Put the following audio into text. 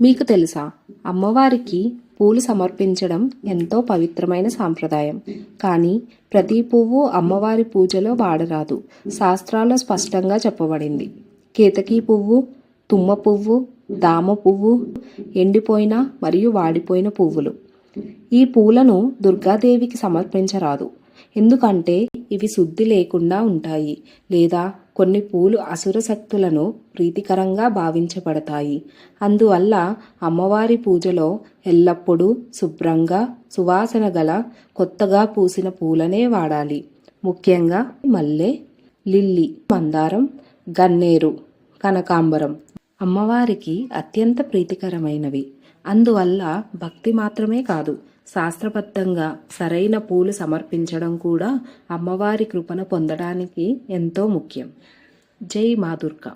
మీకు తెలుసా? అమ్మవారికి పూలు సమర్పించడం ఎంతో పవిత్రమైన సాంప్రదాయం. కానీ ప్రతి పువ్వు అమ్మవారి పూజలో వాడరాదు. శాస్త్రాల్లో స్పష్టంగా చెప్పబడింది. కేతకీ పువ్వు తుమ్మ పువ్వు దామ పువ్వు ఎండిపోయిన మరియు వాడిపోయిన పువ్వులు. ఈ పూలను దుర్గాదేవికి సమర్పించరాదు. ఎందుకంటే ఇవి శుద్ధి లేకుండా ఉంటాయి లేదా కొన్ని పూలు అసుర శక్తులను ప్రీతికరంగా భావించబడతాయి. అందువల్ల అమ్మవారి పూజలో ఎల్లప్పుడూ శుభ్రంగా సువాసన గల కొత్తగా పూసిన పూలనే వాడాలి. ముఖ్యంగా మల్లె లిల్లీ మందారం గన్నేరు కనకాంబరం అమ్మవారికి అత్యంత ప్రీతికరమైనవి. అందువల్ల భక్తి మాత్రమే కాదు శాస్త్రబద్ధంగా సరైన పూలు సమర్పించడం కూడా అమ్మవారి కృపను పొందడానికి ఎంతో ముఖ్యం. జై మా దుర్గా.